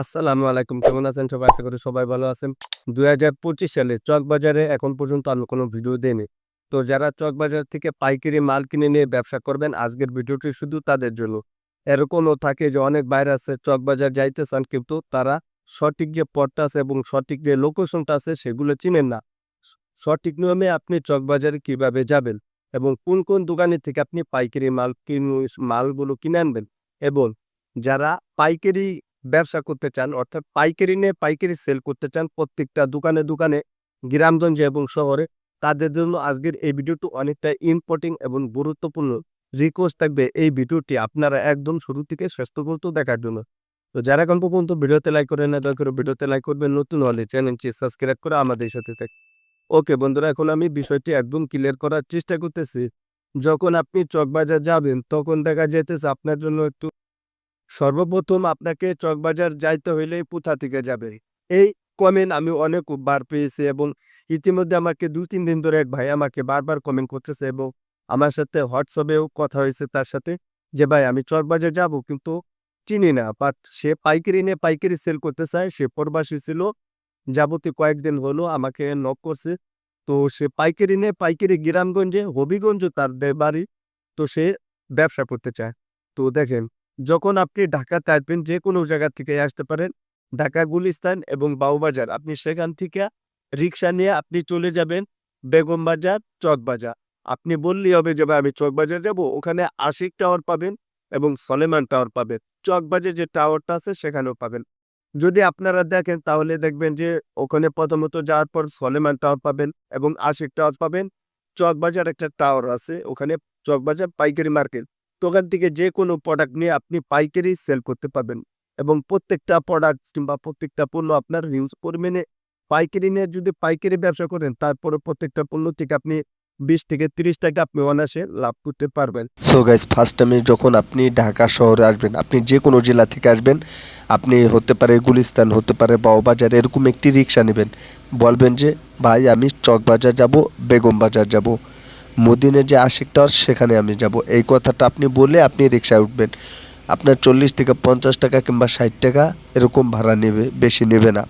আসসালামু আলাইকুম। কেমন আছেন সবাই? আশা করি সবাই ভালো আছেন। দুই হাজার পঁচিশ সালে চকবাজারে এখন পর্যন্ত আমি কোনো ভিডিও দিইনি। তো যারা চকবাজার থেকে পাইকারি মাল কিনে নিয়ে ব্যবসা করবেন, আজকের ভিডিওটি শুধু তাদের জন্য। এরকমও থাকে যে অনেক বাইরে আছে, চকবাজার যাইতে চান কিন্তু তারা সঠিক যে পথটা আছে এবং সঠিক যে লোকেশনটা আছে সেগুলো চিনেন না। সঠিক নিয়মে আপনি চকবাজারে কীভাবে যাবেন এবং কোন কোন দোকানের থেকে আপনি পাইকারি মাল কিন, মালগুলো কিনে আনবেন এবং যারা পাইকারি ব্যবসা করতে চান, অর্থাৎ পাইকারি নিয়ে পাইকারি সেল করতে চান প্রত্যেকটা দোকানে দোকানে, গ্রামগঞ্জে এবং শহরে, তাদের জন্য আজকের এই ভিডিওটি অনেকটা ইম্পর্টেন্ট এবং গুরুত্বপূর্ণ। রিকোয়েস্ট থাকবে এই ভিডিওটি আপনারা একদম শুরু থেকে শেষ পর্যন্ত দেখার জন্য। তো যারা এখন পর্যন্ত ভিডিওতে লাইক করে না, দয়া করে ভিডিওতে লাইক করবেন, নতুন হলে চ্যানেলটি সাবস্ক্রাইব করে আমাদের সাথে থাক। ওকে বন্ধুরা, এখন আমি বিষয়টি একদম ক্লিয়ার করার চেষ্টা করতেছি। যখন আপনি চকবাজার যাবেন, তখন দেখা যেতেছে আপনার জন্য একটু সর্বপ্রথম আপনাকে চকবাজার যাইতে হইলে কোথা থেকে যাবে। এই কমেন্ট আমি অনেক বার পেয়েছি এবং ইতিমধ্যে আমাকে দু তিন দিন ধরে এক ভাই আমাকে বারবার কমেন্ট করতেছে এবং আমার সাথে হোয়াটসঅ্যাপেও কথা হয়েছে তার সাথে যে, ভাই, আমি চকবাজার যাব কিন্তু চিনি না বাট সে পাইকারি নিয়ে পাইকারি সেল করতে চায়, সে প্রবাসী ছিল, যাবতীয় কয়েকদিন হলো আমাকে নক করছে। তো সে পাইকারি নিয়ে পাইকারি গ্রামগঞ্জে, হবিগঞ্জ তার বাড়ি তো সে ব্যবসা করতে চায়। তো দেখেন যখন আপনি ঢাকাতে আসবেন যে কোনো জায়গা থেকে আসতে পারেন, ঢাকা, গুলিস্তান এবং বাউবাজার, আপনি সেখান থেকে রিক্সা নিয়ে আপনি চলে যাবেন বেগম বাজার চকবাজার আপনি বললেই হবে যে আমি চকবাজার যাব। ওখানে আশিক টাওয়ার পাবেন এবং সলেমান টাওয়ার পাবেন। চকবাজার যে টাওয়ারটা আছে, সেখানেও পাবেন। যদি আপনারা দেখেন, তাহলে দেখবেন যে, ওখানে প্রথমত যাওয়ার পর সলেমান টাওয়ার পাবেন এবং আশিক টাওয়ার পাবেন। চকবাজার একটা টাওয়ার আছে, ওখানে চকবাজার পাইকারি মার্কেট। ওখান থেকে যে কোনো প্রোডাক্ট নিয়ে আপনি পাইকারি সেল করতে পারবেন। এবং প্রত্যেকটা প্রোডাক্ট কিংবা প্রত্যেকটা পণ্য আপনার হিউজ পরিমাণে পাইকারি নিয়ে যদি পাইকারি ব্যবসা করেন তারপরে প্রত্যেকটা পণ্য থেকে আপনি বিশ থেকে তিরিশ টাকা আপনি অনায়াসে লাভ করতে পারবেন। সো গাইজ ফার্স্ট টাইমে যখন আপনি ঢাকা শহরে আসবেন, আপনি যে কোনো জেলা থেকে আসবেন, আপনি হতে পারে গুলিস্তান, হতে পারে বাউবাজার এরকম একটি রিক্সা নেবেন। বলবেন যে, ভাই, আমি চকবাজার যাব বেগম বাজার যাব। মদিনে যে আশিক টাওয়ার সেখানে আমি যাব। এই কথাটা আপনি বলে আপনি রিক্সায় উঠবেন। আপনার চল্লিশ থেকে পঞ্চাশ টাকা কিংবা ষাট টাকা এরকম ভাড়া নেবে, বেশি নেবে না।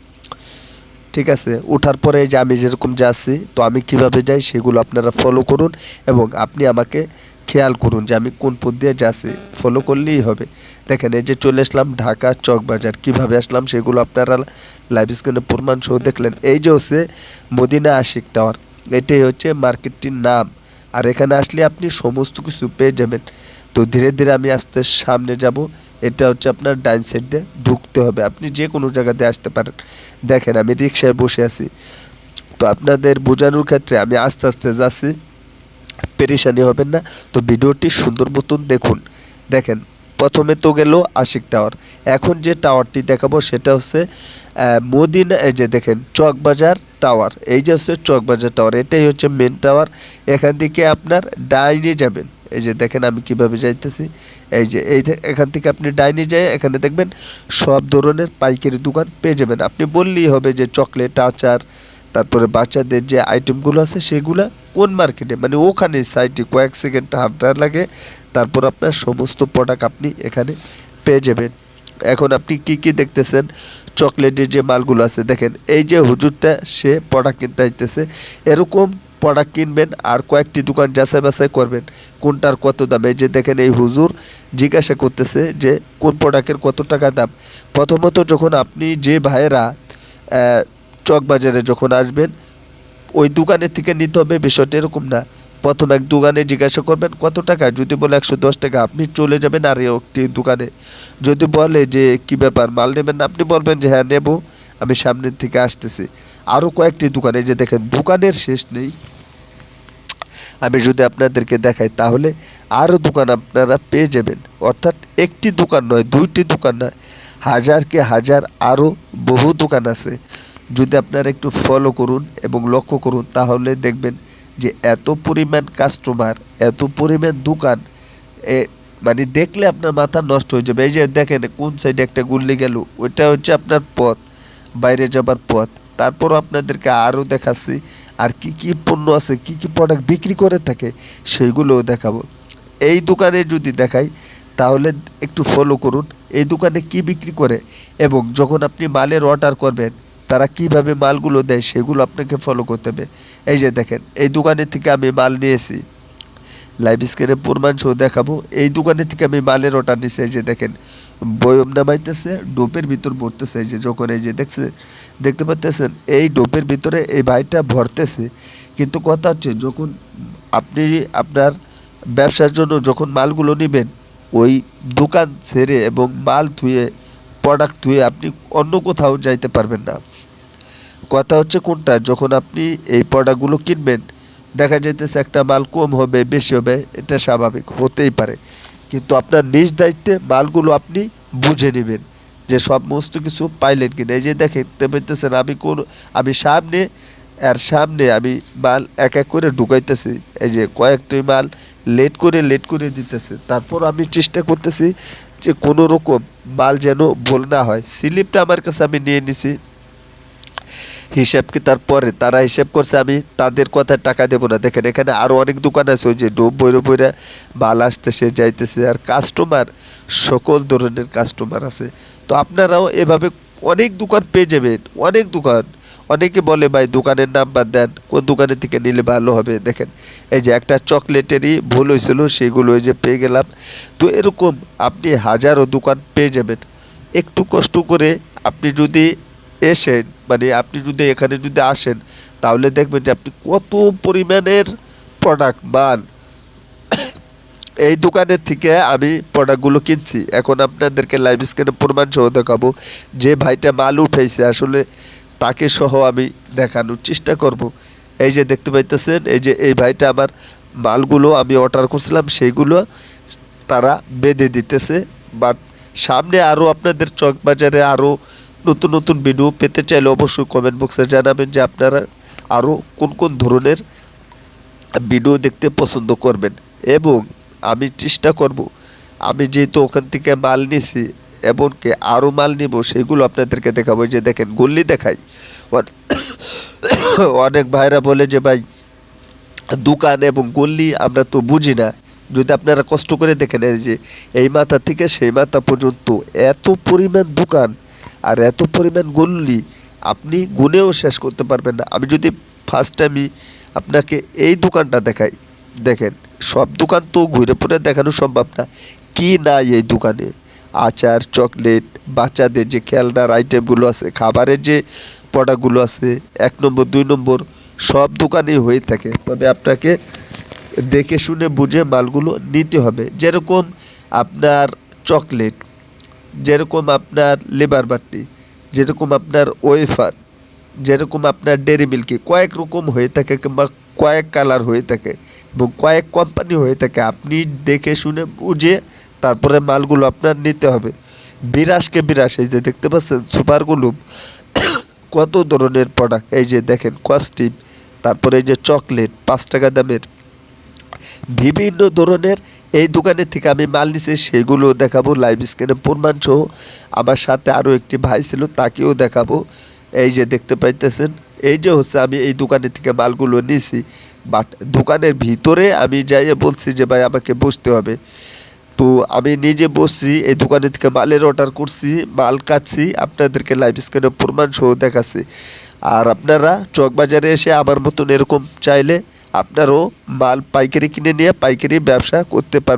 ঠিক আছে? ওঠার পরে যে আমি যেরকম যাচ্ছি তো আমি কীভাবে যাই সেগুলো আপনারা ফলো করুন এবং আপনি আমাকে খেয়াল করুন যে আমি কোন পথ দিয়ে যাচ্ছি ফলো করলেই হবে। দেখেন, এই যে চলে আসলাম ঢাকা চকবাজার। কীভাবে আসলাম সেগুলো আপনারা লাইভ স্ক্রিনে প্রমাণ সহ দেখলেন। এই যে হচ্ছে মদিনা আশিক টাওয়ার এটাই হচ্ছে মার্কেটটির নাম। আর এখানে আসলে আপনি সমস্ত কিছু পেয়ে যাবেন। তো ধীরে ধীরে আমি আস্তে সামনে যাব। এটা হচ্ছে আপনার ডাইন সাইড দিয়ে ঢুকতে হবে। আপনি যে কোনো জায়গাতে আসতে পারেন। দেখেন, আমি রিক্সায় বসে আছি। তো আপনাদের বোঝানোর ক্ষেত্রে আমি আস্তে আস্তে যাচ্ছি। পেরেশানি হবেন না। তো ভিডিওটি সুন্দর মতন দেখুন। দেখেন প্রথমে তো গেল আশিক টাওয়ার। এখন যে টাওয়ারটি দেখাবো সেটা হচ্ছে মদিনা, এই যে দেখেন, চকবাজার টাওয়ার। এই যে হচ্ছে চকবাজার টাওয়ার, এটাই হচ্ছে মেন টাওয়ার। এখান থেকে আপনার ডাইনে যাবেন। এই যে দেখেন আমি কীভাবে যাইতেছি। এই যে এই এখান থেকে আপনি ডাইনে যায় এখানে দেখবেন সব ধরনের পাইকারি দোকান পেয়ে যাবেন। আপনি বললেই হবে যে চকলেট, আচার তারপরে বাচ্চাদের যে আইটেমগুলো আছে সেগুলো কোন মার্কেটে মানে ওখানে সাইটে কয়েক সেকেন্ড হাঁটা লাগে, তারপর আপনার সমস্ত প্রোডাক্ট আপনি এখানে পেয়ে যাবেন। এখন আপনি কি কি দেখতেছেন? চকলেটের যে মালগুলো আছে, দেখেন, এই যে হুজুরটা, সে প্রোডাক্ট কিনতে আসতেছে এরকম প্রোডাক্ট কিনবেন আর কয়েকটি দোকান যাচাই বাছাই করবেন, কোনটার কত দাম? এই যে দেখেন, এই হুজুর জিজ্ঞাসা করতেছে যে কোন প্রোডাক্টের কত টাকা দাম? প্রথমত যখন আপনি যে ভাইয়েরা চকবাজারে যখন আসবেন, ওই দোকানের থেকে নিতে হবে, বিষয়টা এরকম না। প্রথম এক দোকানে জিজ্ঞাসা করবেন, কত টাকা? যদি বলে একশো দশ টাকা, আপনি চলে যাবেন আর একটি দোকানে। যদি বলে যে, কি ব্যাপার, মাল নেবেন আপনি বলবেন যে হ্যাঁ নেব, আমি সামনের থেকে আসতেছি। আরও কয়েকটি দোকানে যে দেখেন, দোকানের শেষ নেই। আমি যদি আপনাদেরকে দেখাই, তাহলে আরও দোকান আপনারা পেয়ে যাবেন। অর্থাৎ একটি দোকান নয়, দুইটি দোকান নয়, হাজারকে হাজার আরও বহু দোকান আছে। যদি আপনারা একটু ফলো করুন এবং লক্ষ্য করুন, তাহলে দেখবেন যে এত পরিমাণ কাস্টমার এত পরিমাণ দোকান, এ মানে দেখলে আপনার মাথা নষ্ট হয়ে যাবে। এই যে দেখেন কোন সাইডে একটা গুল্লি গেল, ওইটা হচ্ছে আপনার পথ, বাইরে যাবার পথ। তারপর আপনাদেরকে আরও দেখাচ্ছি, আর কি কি পণ্য আছে, কি কি প্রোডাক্ট বিক্রি করে থাকে, সেইগুলোও দেখাবো। এই দোকানে যদি দেখাই, তাহলে একটু ফলো করুন, এই দোকানে কি বিক্রি করে, এবং যখন আপনি মালের অর্ডার করবেন তারা কীভাবে মালগুলো দেয় সেগুলো আপনাকে ফলো করতে হবে। এই যে দেখেন, এই দোকানের থেকে আমি মাল নিয়েছি। লাইভ স্ক্রিনে প্রমাণ সহ দেখাবো। এই দোকানের থেকে আমি মালের অর্ডার নিছি, এই যে দেখেন, বয়ম নামাইতেছে, ডোপের ভিতর ভরতেছে, এই যে যখন এই যে দেখছে, দেখতে পাচ্তেছেন এই ডোপের ভিতরে এই ভাইটা ভরতেছে। কিন্তু কথা হচ্ছে, যখন আপনি আপনার ব্যবসার জন্য যখন মালগুলো নেবেন, ওই দোকান ছেড়ে এবং মাল ধুয়ে প্রোডাক্ট ধুয়ে আপনি অন্য কোথাও যাইতে পারবেন না। কথা হচ্ছে কোনটা? যখন আপনি এই প্রোডাক্টগুলো কিনবেন, দেখা যাইতেছে একটা মাল কম হবে, বেশি হবে, এটা স্বাভাবিক, হতেই পারে। কিন্তু আপনার নিজ দায়িত্বে মালগুলো আপনি বুঝে নেবেন যে সমস্ত কিছু পাইলেন কিনা। এই যে দেখতে পেতেছেন আমি কোন আমি সামনে আর সামনে আমি মাল এক এক করে ঢুকাইতেছি। এই যে কয়েকটি মাল লেট করে লেট করে দিতেছে। তারপর আমি চেষ্টা করতেছি যে কোনো রকম মাল যেন ভুল না হয়। স্লিপটা আমার কাছে আমি নিয়ে নিছি। হিসাব কি তারপরে তারা হিসাব করছে, আমি তাদের কথা টাকা দেবো না। দেখেন, এখানে আরও অনেক দোকান আছে, ওই যে ডোব বইরে বইরে মাল আসতেছে, যাইতেছে, আর কাস্টমার সকল ধরনের কাস্টমার আছে। তো আপনারাও এভাবে অনেক দোকান পেয়ে যাবেন, অনেক দোকান। অনেকে বলে, ভাই, দোকানের নাম্বার দেন, কোন দোকানের থেকে নিলে ভালো হবে? দেখেন, এই যে একটা চকলেটেরই ভুল হয়েছিল, সেগুলো ওই যে পেয়ে গেলাম। তো এরকম আপনি হাজারো দোকান পেয়ে যাবেন। একটু কষ্ট করে আপনি যদি এসেন মানে আপনি যদি এখানে যদি আসেন, তাহলে দেখবেন যে আপনি কত পরিমাণের প্রোডাক্ট মাল। এই দোকানের থেকে আমি প্রোডাক্টগুলো কিনছি। এখন আপনাদেরকে লাইভ স্ক্রিনে প্রমাণ সহ দেখাবো যে ভাইটা মাল উঠেছে আসলে তাকে সহ আমি দেখানোর চেষ্টা করব। এই যে দেখতে পাইতেছেন, এই যে এই ভাইটা আমার মালগুলো আমি অর্ডার করছিলাম, সেইগুলো তারা বেঁধে দিতেছে। বাট সামনে আরও আপনাদের চক বাজারে আরও নতুন নতুন ভিডিও পেতে চাইলে অবশ্যই কমেন্ট বক্সে জানাবেন যে আপনারা আরও কোন কোন ধরনের ভিডিও দেখতে পছন্দ করবেন। এবং আমি চেষ্টা করব, আমি যেহেতু ওখান থেকে মাল নিছি, এমনকি আরও মাল নিব, সেগুলো আপনাদেরকে দেখাবো। যে দেখেন গল্লি দেখাই। অন- অনেক ভাইরা বলে যে, ভাই, দোকান এবং গল্লি আমরা তো বুঝি না। যদি আপনারা কষ্ট করে দেখেন যে, এই মাথা থেকে সেই মাথা পর্যন্ত এত পরিমাণ দোকান আর এত পরিমাণ গল্লি আপনি গুনেও শেষ করতে পারবেন না। আমি যদি ফার্স্ট টাইমই আপনাকে এই দোকানটা দেখাই, দেখেন, সব দোকান তো ঘুরে পড়ে দেখানো সম্ভব না। কি নাই এই দোকানে? আচার, চকলেট, বাচ্চাদের যে খেলনার আইটেমগুলো আছে, খাবারের যে প্রোডাক্টগুলো আছে, এক নম্বর, দুই নম্বর, সব দোকানেই হয়ে থাকে। তবে আপনাকে দেখে শুনে বুঝে মালগুলো নিতে হবে। যেরকম আপনার চকলেট যেরকম আপনার লেবার বাটি যেরকম আপনার ওয়েফার, যেরকম আপনার ডেরি মিল্কি, কয়েক রকম হয়ে থাকে কিংবা কয়েক কালার হয়ে থাকে এবং কয়েক কোম্পানি হয়ে থাকে, আপনি দেখে শুনে বুঝে তারপরে মালগুলো আপনার নিতে হবে। বিরাশকে বিরাস এই যে দেখতে পাচ্ছেন সুপার সুপারগুলো কত ধরনের প্রোডাক্ট এই যে দেখেন কস্টিপ তারপরে এই যে চকলেট পাঁচ টাকা দামের বিভিন্ন ধরনের এই দোকানের থেকে আমি মাল নিছি, সেগুলো দেখাবো লাইভ স্ক্রিনে প্রমাণ সহ। আমার সাথে আরও একটি ভাই ছিল, তাকেও দেখাবো। এই যে দেখতে পাইতেছেন, এই যে হচ্ছে আমি এই দোকানের থেকে মালগুলো নিছি। বাট দোকানের ভিতরে আমি যাইয়ে বলছি যে, ভাই, আমাকে বসতে হবে। তো আমি নিজে বসছি, এই দোকানের থেকে মালের অর্ডার করছি, মাল কাটছি, আপনাদেরকে লাইভ স্ক্রিনে প্রমাণ সহ দেখাচ্ছি। আর আপনারা চকবাজারে এসে আমার মতন এরকম চাইলে আপনারও মাল পাইকারি কিনে নিয়ে পাইকারি ব্যবসা করতে পারবেন।